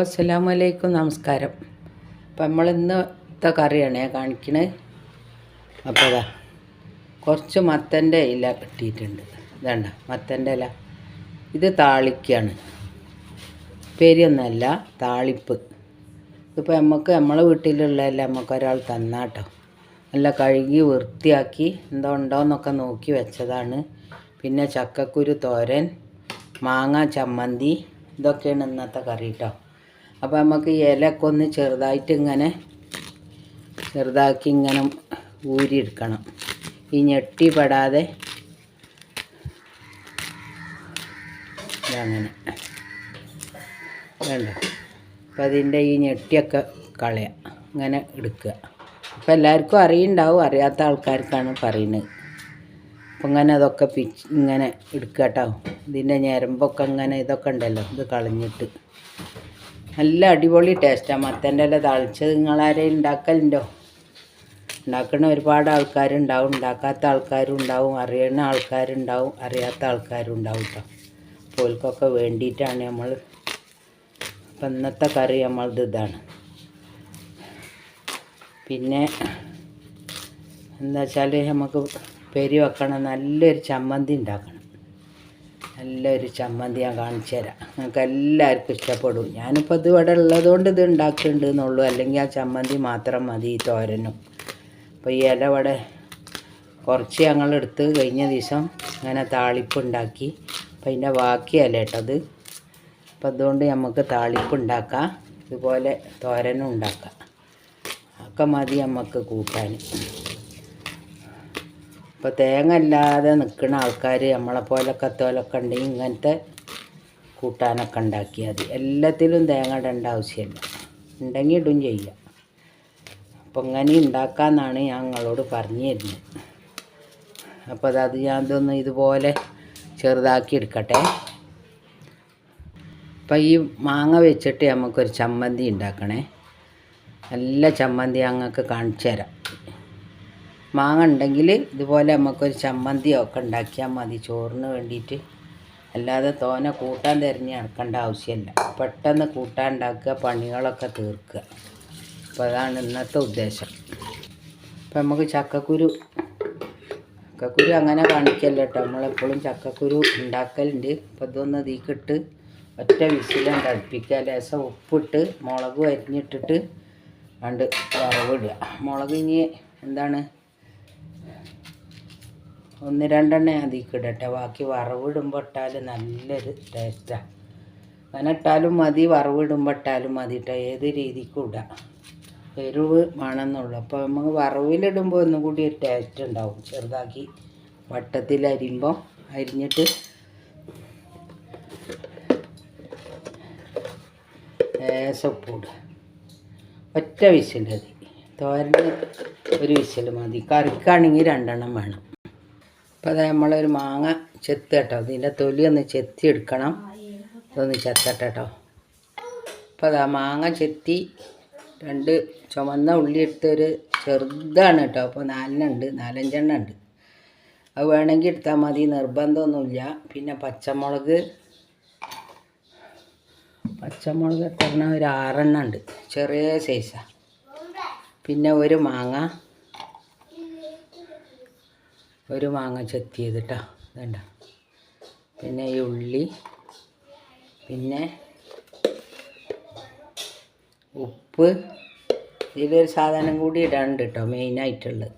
അസ്സലാമു അലൈക്കും നമസ്കാരം. അപ്പം നമ്മൾ ഇന്നത്തെ കറിയാണ് ഞാൻ കാണിക്കണേ. അപ്പോൾ അതാ കുറച്ച് മത്തന്റെ ഇല കിട്ടിയിട്ടുണ്ട്. ഇതണ്ട മത്തന്റെ ഇല. ഇത് താളിക്കാണ് പേരിയൊന്നല്ല താളിപ്പ്. ഇതിപ്പോൾ നമുക്ക് നമ്മളെ നമുക്ക് ഒരാൾ തന്നാട്ടോ. നല്ല കഴുകി വൃത്തിയാക്കി എന്തോ ഉണ്ടോയെന്നൊക്കെ നോക്കി വെച്ചതാണ്. പിന്നെ ചക്കക്കുരു തോരൻ മാങ്ങ ചമ്മന്തി ഇതൊക്കെയാണ് ഇന്നത്തെ കറി കേട്ടോ. അപ്പോൾ നമുക്ക് ഇലയൊക്കെ ഒന്ന് ചെറുതായിട്ട് ഇങ്ങനെ ചെറുതാക്കി ഇങ്ങനെ ഊരിയെടുക്കണം. ഈ ഞെട്ടി പെടാതെ ഇതങ്ങനെ. വേണ്ട. അപ്പം അതിന്റെ ഈ ഞെട്ടിയൊക്കെ കളയാം. അങ്ങനെ എടുക്കുക. അപ്പം എല്ലാവർക്കും അറിയുണ്ടാവും അറിയാത്ത ആൾക്കാർക്കാണ് പറയുന്നത്. അപ്പം ഇങ്ങനെ അതൊക്കെ പിച്ച് ഇങ്ങനെ എടുക്കുക കേട്ടോ. ഇതിന്റെ ഞരമ്പൊക്കെ ഇങ്ങനെ ഇതൊക്കെ ഉണ്ടല്ലോ ഇത് കളഞ്ഞിട്ട്. നല്ല അടിപൊളി ടേസ്റ്റാണ് മത്തന്റെ ഇല തളിച്ചത് നിങ്ങളാരെയും ഉണ്ടാക്കലുണ്ടോ? ഉണ്ടാക്കുന്ന ഒരുപാട് ആൾക്കാരുണ്ടാവും. ഉണ്ടാക്കാത്ത ആൾക്കാരും ഉണ്ടാവും. അറിയുന്ന ആൾക്കാരുണ്ടാവും. അറിയാത്ത ആൾക്കാരും ഉണ്ടാവും കേട്ടോ പോൽക്കൊക്കെ വേണ്ടിയിട്ടാണ് നമ്മൾ അപ്പം ഇന്നത്തെ കറി നമ്മളത് ഇതാണ്. പിന്നെ എന്താ വെച്ചാൽ നമുക്ക് പെരി വെക്കണം. നല്ലൊരു ചമ്മന്തി ഉണ്ടാക്കണം. നല്ലൊരു ചമ്മന്തി ഞാൻ കാണിച്ചു തരാം. നിങ്ങൾക്ക് എല്ലാവർക്കും ഇഷ്ടപ്പെടും. ഞാനിപ്പോൾ ഇത് ഇവിടെ ഉള്ളതുകൊണ്ട് ഇത് ഉണ്ടാക്കുന്നുണ്ട് എന്നുള്ളൂ. അല്ലെങ്കിൽ ആ ചമ്മന്തി മാത്രം മതി ഈ തോരനും. അപ്പോൾ ഈ ഇല ഇവിടെ കുറച്ച് ഞങ്ങളെടുത്ത് കഴിഞ്ഞ ദിവസം അങ്ങനെ താളിപ്പ് ഉണ്ടാക്കി. അപ്പം അതിന്റെ ബാക്കി ഇല കേട്ടത് അപ്പം അതുകൊണ്ട് നമുക്ക് താളിപ്പ് ഉണ്ടാക്കാം. ഇതുപോലെ തോരനും ഉണ്ടാക്കാം. ഒക്കെ മതി നമുക്ക് കൂട്ടാൻ. ഇപ്പോൾ തേങ്ങ അല്ലാതെ നിൽക്കുന്ന ആൾക്കാർ നമ്മളെ പോലെ കത്തോലൊക്കെ ഉണ്ടെങ്കിൽ ഇങ്ങനത്തെ കൂട്ടാനൊക്കെ ഉണ്ടാക്കിയാൽ മതി. എല്ലാത്തിലും തേങ്ങ ഇടേണ്ട ആവശ്യമില്ല. ഉണ്ടെങ്കിൽ ഇടും ചെയ്യാം. അപ്പോൾ ഇങ്ങനെ ഉണ്ടാക്കാമെന്നാണ് ഞാൻ നിങ്ങളോട് പറഞ്ഞു തരുന്നത്. അപ്പോൾ അത് ഞാൻ ഇതൊന്ന് ഇതുപോലെ ചെറുതാക്കി എടുക്കട്ടെ. അപ്പോൾ ഈ മാങ്ങ വെച്ചിട്ട് നമുക്കൊരു ചമ്മന്തി ഉണ്ടാക്കണേ. നല്ല ചമ്മന്തി ഞങ്ങൾക്ക് കാണിച്ചു തരാം. മാങ്ങ ഉണ്ടെങ്കിൽ ഇതുപോലെ നമുക്കൊരു ചമ്മന്തിയോ ഒക്കെ ഉണ്ടാക്കിയാൽ മതി. ചോറിന് വേണ്ടിയിട്ട്. അല്ലാതെ തോനെ കൂട്ടാൻ തിരഞ്ഞ് നടക്കേണ്ട ആവശ്യമില്ല. പെട്ടെന്ന് കൂട്ടാൻ ഉണ്ടാക്കുക പണികളൊക്കെ തീർക്കുക. അപ്പോൾ അതാണ് ഇന്നത്തെ ഉദ്ദേശം. അപ്പം നമുക്ക് ചക്കക്കുരു ചക്കക്കുരു അങ്ങനെ കാണിക്കല്ല കേട്ടോ. നമ്മളെപ്പോഴും ചക്കക്കുരു ഉണ്ടാക്കലുണ്ട്. അപ്പോൾ ഇതൊന്ന് തീക്കിട്ട് ഒറ്റ വിസിലുണ്ട് അടുപ്പിക്കുക. ലേശം ഉപ്പിട്ട് മുളക് അരിഞ്ഞിട്ടിട്ട് കണ്ട് വറവിടുക. മുളക് ഇനി എന്താണ്? ഒന്ന് രണ്ടെണ്ണ അതിക്ക് ഇടട്ടെ. ബാക്കി വറവിടുമ്പോൾ ഇട്ടാൽ നല്ലൊരു ടേസ്റ്റാണ് അങ്ങനെ ഇട്ടാലും മതി വറവിടുമ്പോൾ ഇട്ടാലും മതി കേട്ടോ ഏത് രീതിക്കും ഇടാം. എരിവ് വേണമെന്നുള്ളൂ. അപ്പോൾ നമുക്ക് വറവിലിടുമ്പോൾ ഒന്നും കൂടി ഒരു ടേസ്റ്റ് ഉണ്ടാവും. ചെറുതാക്കി വട്ടത്തിൽ അരിയുമ്പോൾ അരിഞ്ഞിട്ട് ലേസപ്പൂട് ഒറ്റ വിസിൽ മതി. തോരന് ഒരു വിസിൽ മതി. കറിക്കാണെങ്കിൽ രണ്ടെണ്ണം വേണം. അപ്പോൾ അത് നമ്മളൊരു മാങ്ങ ചെത്ത് കേട്ടോ ഇതിന്റെ തൊലി ഒന്ന് ചെത്തി എടുക്കണം ഇതൊന്ന് ചെത്തട്ടെ കേട്ടോ അപ്പോൾ അതാ മാങ്ങ ചെത്തി രണ്ട് ചുമന്ന ഉള്ളി എടുത്തൊരു ചെറുതാണ് കേട്ടോ അപ്പോൾ നാലിനുണ്ട് നാലഞ്ചെണ്ണം ഉണ്ട്. അത് വേണമെങ്കിൽ എടുത്താൽ മതി. നിർബന്ധമൊന്നുമില്ല. പിന്നെ പച്ചമുളക്. പച്ചമുളക് എത്ര ഒരു ആറെണ്ണം ഉണ്ട്. ചെറിയ സൈസാണ് പിന്നെ ഒരു മാങ്ങ. ഒരു മാങ്ങ ചെത്തിയത് കേട്ടോ വേണ്ട പിന്നെ ഈ ഉള്ളി പിന്നെ ഉപ്പ്. ഇതിലൊരു സാധനം കൂടി ഇടാണ്ട് കേട്ടോ മെയിനായിട്ടുള്ളത്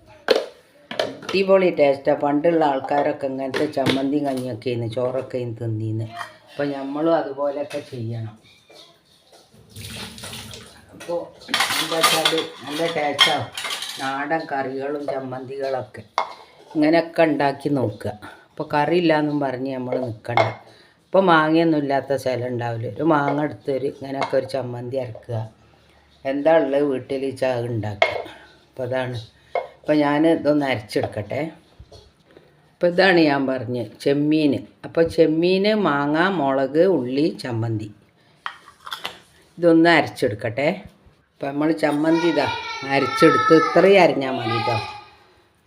അടിപൊളി ടേസ്റ്റാണ് പണ്ടുള്ള ആൾക്കാരൊക്കെ ഇങ്ങനത്തെ ചമ്മന്തി കഞ്ഞിയൊക്കെ ഇന്ന് ചോറൊക്കെ ഇന്ന് തിന്നീന്ന്. അപ്പോൾ നമ്മളും അതുപോലെയൊക്കെ ചെയ്യണം. അപ്പോൾ എന്താ വെച്ചാൽ നല്ല ടേസ്റ്റാവും നാടൻ കറികളും ചമ്മന്തികളൊക്കെ. ഇങ്ങനെയൊക്കെ ഉണ്ടാക്കി നോക്കുക. അപ്പോൾ കറി ഇല്ലയെന്നും പറഞ്ഞ് നമ്മൾ നിൽക്കണ്ട ഇപ്പോൾ മാങ്ങയൊന്നും ഇല്ലാത്ത സ്ഥലം ഉണ്ടാവില്ല? ഒരു മാങ്ങ എടുത്തൊരു ഇങ്ങനെയൊക്കെ ഒരു ചമ്മന്തി അരക്കുക. എന്താ ഉള്ളത് വീട്ടിൽ ഈ ചാക ഉണ്ടാക്കുക. അപ്പോൾ അതാണ്. അപ്പോൾ ഞാൻ ഇതൊന്ന് അരച്ചെടുക്കട്ടെ. അപ്പോൾ ഇതാണ് ഞാൻ പറഞ്ഞത് ചെമ്മീൻ അപ്പോൾ ചെമ്മീൻ മാങ്ങ മുളക് ഉള്ളി ചമ്മന്തി. ഇതൊന്ന് അരച്ചെടുക്കട്ടെ. അപ്പോൾ നമ്മൾ ചമ്മന്തി ഇതാ അരച്ചെടുത്ത് ഇത്രയും അരിഞ്ഞാൽ മതി കേട്ടോ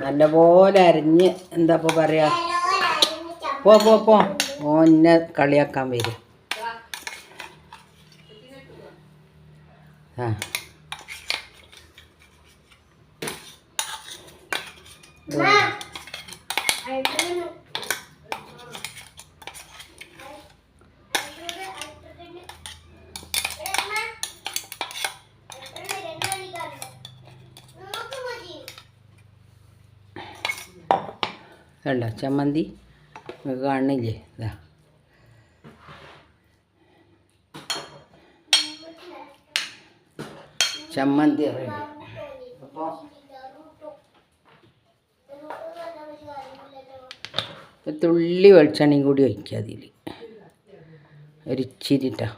നല്ലപോലെ അരിഞ്ഞ് എന്താ ഇപ്പോൾ പറയുക പോ പോ പോ. ഓന്നെ കളിയാക്കാൻ വരും. ആ. കണ്ട? ചമ്മന്തി നിങ്ങൾക്ക് കാണുന്നില്ലേ? ഇതാ. ചമ്മന്തി അപ്പോൾ തുള്ളി വെളിച്ചെണ്ണയും കൂടി ഒഴിക്കുക അതിൽ ഒരിച്ചിരിട്ടാ.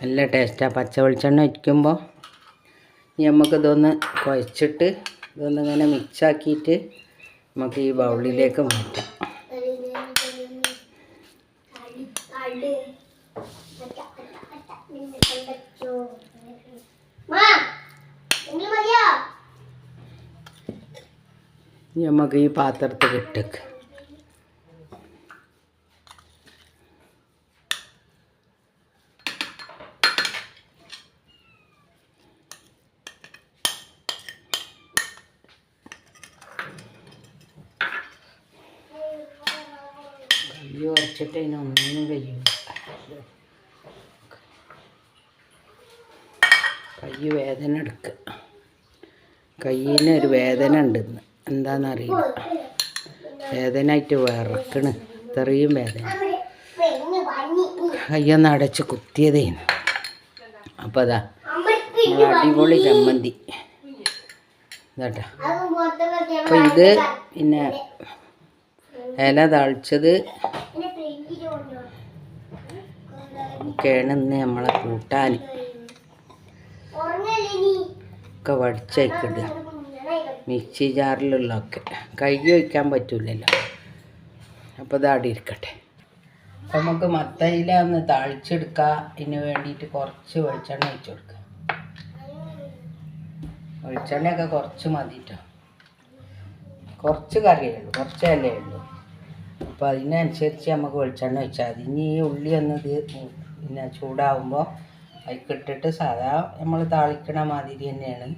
നല്ല ടേസ്റ്റാണ് പച്ച വെളിച്ചെണ്ണ ഒഴിക്കുമ്പോൾ ഇനി നമുക്കിതൊന്ന് കുഴച്ചിട്ട് ഇതൊന്നിങ്ങനെ മിക്സാക്കിയിട്ട് നമുക്ക് ഈ ബൗളിലേക്ക് മാറ്റാം. നമുക്ക് ഈ പാത്രത്തിൽ ഇട്ടേക്ക്. കുറച്ചിട്ട് അതിനൊന്നും കഴിയില്ല കൈ വേദന എടുക്കുക കയ്യിന് ഒരു വേദന ഉണ്ടെന്ന് എന്താണെന്നറിയില്ല വേദനയായിട്ട് വിറക്കണ്. ഇത്രയും വേദന. കയ്യൊന്ന് അടച്ച് കുത്തിയതേന്ന് അപ്പോൾ അതാ അടിപൊളി ചമ്മന്തി. ഇതാട്ടാ. അപ്പോൾ ഇത് പിന്നെ ഇല തളിച്ചത് ഒക്കെയാണ് ഇന്ന് നമ്മളെ കൂട്ടാൻ. ഒക്കെ വടിച്ചയക്കിടുക മിക്സി ജാറിലുള്ളതൊക്കെ. കഴുകി വയ്ക്കാൻ പറ്റൂലല്ലോ. അപ്പോൾ ഇത് അവിടെ ഇരിക്കട്ടെ. അപ്പം നമുക്ക് മത്തയില ഒന്ന് തളിച്ചെടുക്കുക ഇതിന് വേണ്ടിയിട്ട് കുറച്ച് വെളിച്ചെണ്ണ ഒഴിച്ചു കൊടുക്കുക വെളിച്ചെണ്ണയൊക്കെ കുറച്ച് മതിട്ടോ കുറച്ച് കറിയേ ഉള്ളൂ. കുറച്ച് ഇലയേ ഉള്ളൂ. അപ്പോൾ അതിനനുസരിച്ച് നമുക്ക് വെളിച്ചെണ്ണ ഒഴിച്ചാൽ മതി. ഇനി ഈ ഉള്ളി ഒന്ന് ഇത് പിന്നെ ചൂടാവുമ്പോൾ അതിക്കിട്ടിട്ട് സാധാ നമ്മൾ താളിക്കണ മാതിരി തന്നെയാണ്.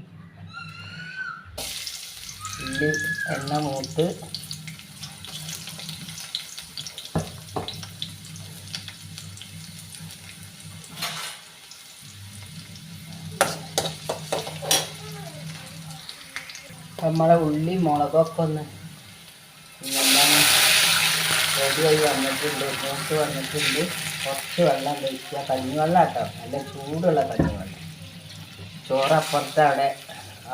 ഉള്ളി എണ്ണ മൂത്ത്. നമ്മളെ ഉള്ളി മുളകൊക്കെ ഒന്ന് എന്താണ് റെഡിയായി വന്നിട്ടുണ്ട് മൂത്ത് വന്നിട്ടുണ്ട്. കുറച്ച് വെള്ളം കഴിക്കുക കഞ്ഞിവെള്ളം കേട്ടോ നല്ല ചൂടുള്ള കഞ്ഞിവെള്ളം ചോറ് അപ്പുറത്ത് അവിടെ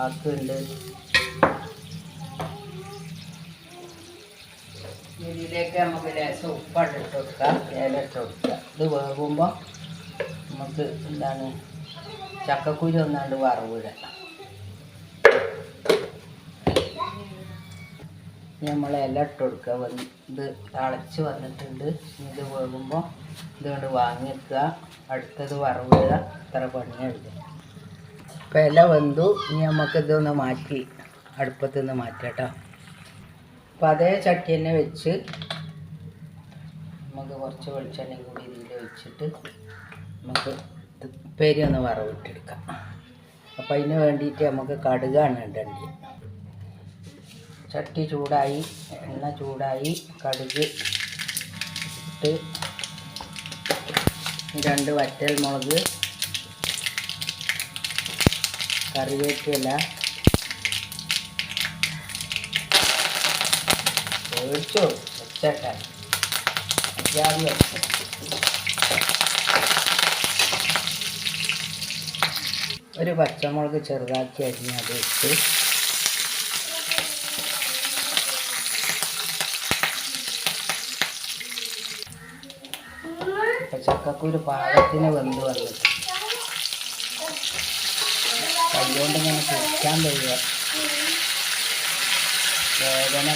ആക്കുന്നുണ്ട്. ഇതിലേക്ക് നമുക്ക് ലേശം ഉപ്പാണ് ഇട്ട് കൊടുക്കുക. ഏല ഇട്ട് കൊടുക്കുക. ഇത് വേകുമ്പോൾ നമുക്ക് എന്താണ്? ചക്കക്കുരു ഒന്നാണ്ട് വറവിടാം നമ്മൾ ഇല ഇട്ട് കൊടുക്കുക. ഇത് തിളച്ച് വന്നിട്ടുണ്ട്. ഇത് വേകുമ്പോൾ ഇതുകൊണ്ട് വാങ്ങിക്കുക അടുത്തത് വറവിടുക. ഇത്ര പണിയുണ്ട് ഇപ്പം ഇല വെന്തു. ഇനി നമുക്ക് ഇതൊന്ന് മാറ്റി അടുപ്പത്ത് നിന്ന് മാറ്റാം കേട്ടോ. അപ്പം അതേ ചട്ടി തന്നെ വെച്ച് നമുക്ക് കുറച്ച് വെളിച്ചെണ്ണ കൂടി ഇതിൽ വെച്ചിട്ട് നമുക്ക് ഉപ്പേരി ഒന്ന് വറവിട്ടെടുക്കാം. അപ്പം അതിന് വേണ്ടിയിട്ട് നമുക്ക് കടുകാണ് ഇടേണ്ടത് ചട്ടി ചൂടായി എണ്ണ ചൂടായി കടുക് ഇട്ട് രണ്ട് വറ്റൽ മുളക് കറിവേപ്പില ഒഴിച്ചു വെച്ചേക്കാൻ ഒരു പച്ചമുളക് ചെറുതാക്കി അരിഞ്ഞ് അത് ഇട്ട് ചക്കക്കുരു പാകത്തിന് വെന്ത് വന്നത് കൈകൊണ്ട് ഇങ്ങനെ കുടിക്കാൻ കഴിയുക വേദന.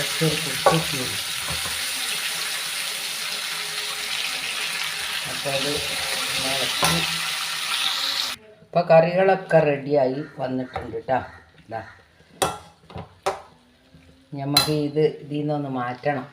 ഒരു കുത്തിക്ക് അപ്പോൾ അത് ഇളക്കി കറികളൊക്കെ റെഡിയായി വന്നിട്ടുണ്ട് കേട്ടോ ഇതാ നമുക്ക് ഇത് ഇതിൽ നിന്നൊന്ന് മാറ്റണം.